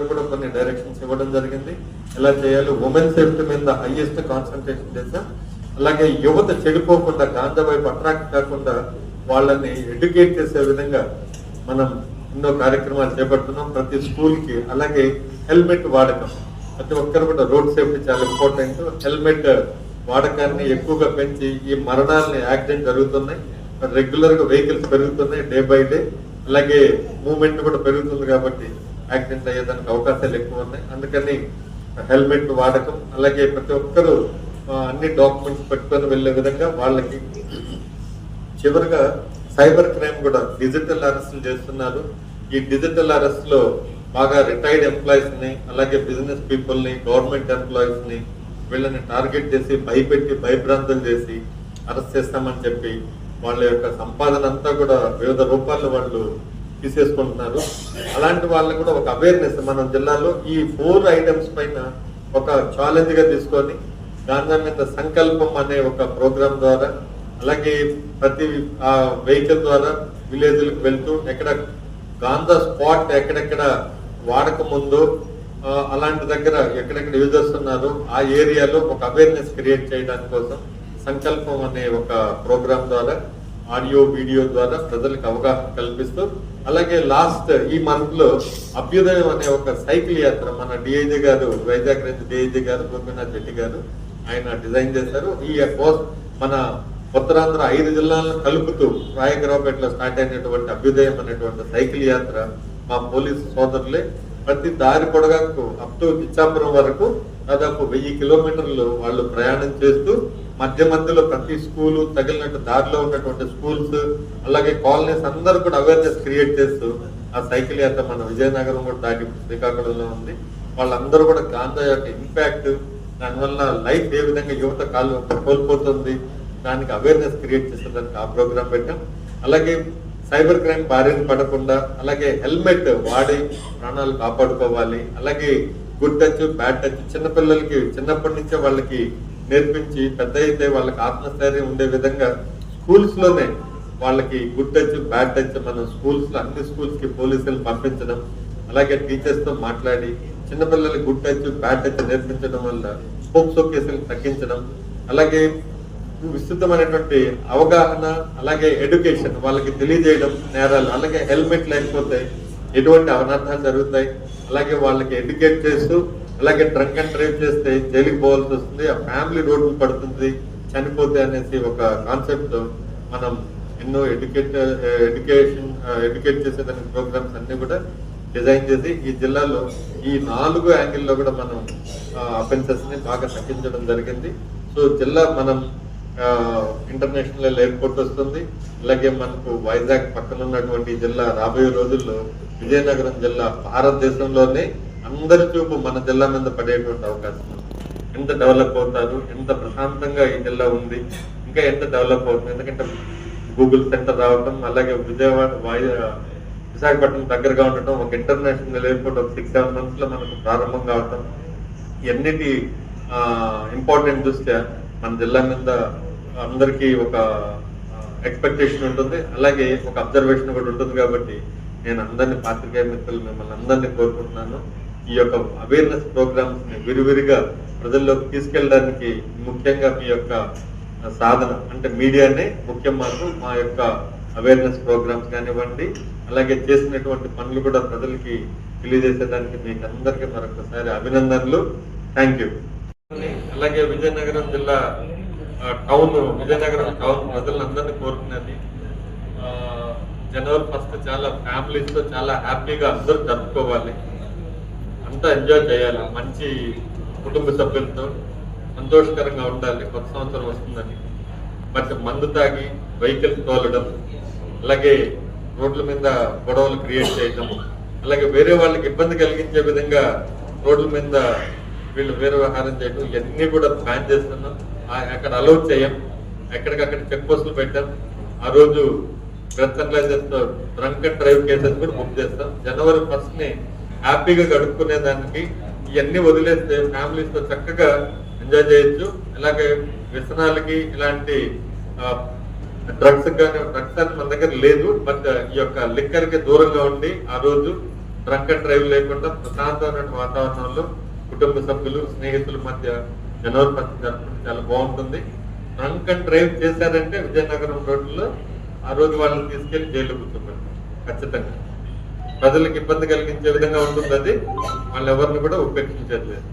కూడా కొన్ని డైరెక్షన్స్ ఇవ్వడం జరిగింది. ఎలా చేయాలి? ఉమెన్ సేఫ్టీ మీద హైయెస్ట్ కాన్సన్ట్రేషన్ చేశాం. అలాగే యువత చెడిపోకుండా గాంధా వైపు అట్రాక్ట్ కాకుండా వాళ్ళని ఎడ్యుకేట్ చేసే విధంగా మనం ఎన్నో కార్యక్రమాలు చేపడుతున్నాం. ప్రతి స్కూల్కి అలాగే హెల్మెట్ వాడకం. ప్రతి ఒక్కరు కూడా రోడ్ సేఫ్టీ చాలా ఇంపార్టెంట్ హెల్మెట్ వాడకాన్ని ఎక్కువగా పెంచి ఈ మరణాలని యాక్సిడెంట్ జరుగుతున్నాయి. రెగ్యులర్గా వెహికల్స్ పెరుగుతున్నాయి డే బై డే. అలాగే మూమెంట్ కూడా పెరుగుతుంది కాబట్టి యాక్సిడెంట్ అయ్యేదానికి అవకాశాలు ఎక్కువ ఉన్నాయి. అందుకని హెల్మెట్ వాడకం అలాగే ప్రతి ఒక్కరూ అన్ని డాక్యుమెంట్స్ పెట్టుకొని వెళ్ళే విధంగా వాళ్ళకి చివరిగా సైబర్ క్రైమ్ కూడా డిజిటల్ అరెస్టులు చేస్తున్నారు. ఈ డిజిటల్ అరెస్ట్లో బాగా రిటైర్డ్ ఎంప్లాయీస్ని అలాగే బిజినెస్ పీపుల్ని గవర్నమెంట్ ఎంప్లాయీస్ని వీళ్ళని టార్గెట్ చేసి భయపెట్టి భయభ్రాంతులు చేసి అరెస్ట్ చేస్తామని చెప్పి వాళ్ళ యొక్క సంపాదన అంతా కూడా వివిధ రూపాల్లో వాళ్ళు తీసేసుకుంటున్నారు. అలాంటి వాళ్ళని కూడా ఒక అవేర్నెస్ మన జిల్లాలో ఈ ఫోర్ ఐటమ్స్ పైన ఒక ఛాలెంజ్గా తీసుకొని గాంధీ మీద సంకల్పం అనే ఒక ప్రోగ్రాం ద్వారా అలాగే ప్రతి వెహికల్ ద్వారా విలేజ్లకు వెళ్తూ ఎక్కడ గాంధా స్పాట్ ఎక్కడెక్కడ వాడక ముందు అలాంటి దగ్గర ఎక్కడెక్కడ యూజర్స్ ఉన్నారో ఆ ఏరియాలో ఒక అవేర్నెస్ క్రియేట్ చేయడానికి కోసం సంకల్పం అనే ఒక ప్రోగ్రాం ద్వారా ఆడియో వీడియో ద్వారా ప్రజలకు అవగాహన కల్పిస్తూ అలాగే లాస్ట్ ఈ మంత్లో అభ్యుదయం అనే ఒక సైకిల్ యాత్ర మన డిఐజీ గారు వైజాగ్ నుంచి డిఐజీ గారు గోపీనాథ్ రెడ్డి గారు ఆయన డిజైన్ చేశారు. ఈ కోస్- మన ఉత్తరాంధ్ర ఐదు జిల్లాలను కలుపుతూ రాయగరావుపేటలో స్టార్ట్ అయినటువంటి అభ్యుదయం అనేటువంటి సైకిల్ యాత్ర మా పోలీసు సోదరులే ప్రతి దారి పొడగాకు అప్ టు ఇచ్చాపురం వరకు దాదాపు వెయ్యి కిలోమీటర్లు వాళ్ళు ప్రయాణం చేస్తూ మధ్య మధ్యలో ప్రతి స్కూలు తగిలినట్టు దారిలో ఉన్నటువంటి స్కూల్స్ అలాగే కాలనీస్ అందరూ కూడా అవేర్నెస్ క్రియేట్ చేస్తూ ఆ సైకిల్ యాత్ర మన విజయనగరం కూడా దాటి శ్రీకాకుళంలో ఉంది. వాళ్ళందరూ కూడా గాంధా యొక్క ఇంపాక్ట్ దానివల్ల లైఫ్ ఏ విధంగా యువత కాలు కోల్పోతుంది దానికి అవేర్నెస్ క్రియేట్ చేసేదానికి ఆ ప్రోగ్రామ్ పెట్టాం. అలాగే సైబర్ క్రైమ్ బారిన పడకుండా అలాగే హెల్మెట్ వాడి ప్రాణాలు కాపాడుకోవాలి అలాగే గుడ్ టచ్ బ్యాడ్ టచ్ చిన్నపిల్లలకి చిన్నప్పటి నుంచే వాళ్ళకి నేర్పించి పెద్ద అయితే వాళ్ళకి ఆత్మస్థైర్యం ఉండే విధంగా స్కూల్స్లోనే వాళ్ళకి గుడ్ టచ్ బ్యాడ్ టచ్ మనం స్కూల్స్లో అన్ని స్కూల్స్కి పోలీసులు పంపించడం అలాగే టీచర్స్తో మాట్లాడి చిన్నపిల్లలకి గుడ్ టచ్ బ్యాడ్ టచ్ నేర్పించడం వల్ల పోక్సో కేసులు తగ్గించడం అలాగే విస్తృతమైనటువంటి అవగాహన అలాగే ఎడ్యుకేషన్ వాళ్ళకి తెలియజేయడం నేరాలు అలాగే హెల్మెట్ లేకపోతే ఎటువంటి అవనర్థాలు జరుగుతాయి అలాగే వాళ్ళకి ఎడ్యుకేట్ చేస్తూ అలాగే డ్రంక్ అండ్ డ్రైవ్ చేస్తే జైలుకి పోవాల్సి వస్తుంది. ఆ ఫ్యామిలీ రోడ్లు పడుతుంది. చనిపోతే అనేసి ఒక కాన్సెప్ట్ మనం ఎన్నో ఎడ్యుకేట్ ఎడ్యుకేషన్ ఎడ్యుకేట్ చేసేదానికి ప్రోగ్రామ్స్ అన్ని కూడా డిజైన్ చేసి ఈ జిల్లాలో ఈ నాలుగు యాంగిల్లో కూడా మనం అఫెన్సెస్ని బాగా తగ్గించడం జరిగింది. సో జిల్లా మనం ఇంటర్నేషనల్ ఎయిర్పోర్ట్ వస్తుంది. అలాగే మనకు వైజాగ్ పక్కన ఉన్నటువంటి జిల్లా రాబోయే రోజుల్లో విజయనగరం జిల్లా భారతదేశంలోనే అందరి చూపు మన జిల్లా మీద పడేటువంటి అవకాశం ఎంత డెవలప్ అవుతారు ఎంత ప్రశాంతంగా ఈ జిల్లా ఉంది ఇంకా ఎంత డెవలప్ అవుతుంది? ఎందుకంటే గూగుల్ సెంటర్ రావటం అలాగే విజయవాడ వాయు విశాఖపట్నం దగ్గరగా ఉండటం ఒక ఇంటర్నేషనల్ ఎయిర్పోర్ట్ ఒక సిక్స్ సెవెన్ మంత్స్లో మనకు ప్రారంభం కావటం ఎన్నిటి ఇంపార్టెంట్ దృష్ట్యా మన జిల్లా మీద అందరికీ ఒక ఎక్స్పెక్టేషన్ ఉంటుంది. అలాగే ఒక అబ్జర్వేషన్ కూడా ఉంటుంది కాబట్టి నేను అందరిని పాత్రికేయ మిత్రులు మిమ్మల్ని అందరినీ కోరుకుంటున్నాను. ఈ యొక్క అవేర్నెస్ ప్రోగ్రామ్స్ని విరివిరిగా ప్రజల్లోకి తీసుకెళ్ళడానికి ముఖ్యంగా మీ యొక్క సాధన అంటే మీడియానే ముఖ్యం మాకు. మా యొక్క అవేర్నెస్ ప్రోగ్రామ్స్ కానివ్వండి అలాగే చేసినటువంటి పనులు కూడా ప్రజలకి తెలియజేసేదానికి మీకు అందరికీ మరొకసారి అభినందనలు. థ్యాంక్ యూ అలాగే విజయనగరం జిల్లా టౌన్ విజయనగరం టౌన్ ప్రజలందరినీ కోరుకున్నది జనవరి ఫస్ట్ చాలా ఫ్యామిలీస్తో చాలా హ్యాపీగా అందరూ జరుపుకోవాలి. అంతా ఎంజాయ్ చేయాలి? మంచి కుటుంబ సభ్యులతో సంతోషకరంగా ఉండాలి. కొత్త సంవత్సరం వస్తుందని. మరి మందు తాగి వెహికల్స్ తోలడం అలాగే రోడ్ల మీద గొడవలు క్రియేట్ చేయడం అలాగే వేరే వాళ్ళకి ఇబ్బంది కలిగించే విధంగా రోడ్ల మీద వీళ్ళు వేరే వ్యవహారం చేయడం ఇవన్నీ కూడా బ్యాన్ చేస్తున్నాం. అక్కడ అలౌ చేయం. ఎక్కడికక్కడ చెక్ పోస్టులు పెట్టాం. ఆ రోజు బ్రెత్తో డ్రంక్ అండ్ డ్రైవ్ కేసెస్ కూడా బుక్ చేస్తాం. జనవరి ఫస్ట్ని హ్యాపీగా గడుపుకునే దానికి ఇవన్నీ వదిలేస్తే ఫ్యామిలీస్తో చక్కగా ఎంజాయ్ చేయొచ్చు. అలాగే వ్యసనాలకి ఇలాంటి డ్రగ్స్ కానీ డ్రగ్స్ అని మన దగ్గర లేదు. బట్ ఈ యొక్క లిక్కర్కి దూరంగా ఉండి ఆ రోజు డ్రంక్ అండ్ డ్రైవ్ లేకుండా ప్రశాంతమైన వాతావరణంలో కుటుంబ సభ్యులు స్నేహితుల మధ్య జనవరి పచ్చ జరుపుకుంటే చాలా బాగుంటుంది. డ్రంక్ అండ్ డ్రైవ్ చేశారంటే విజయనగరం రోడ్లో ఆ రోజు వాళ్ళని తీసుకెళ్ళి జైలు కూర్చోబెట్టారు ఖచ్చితంగా. ప్రజలకు ఇబ్బంది కలిగించే విధంగా ఉంటుంది అది వాళ్ళు ఎవరిని కూడా ఉపేక్షించట్లేదు.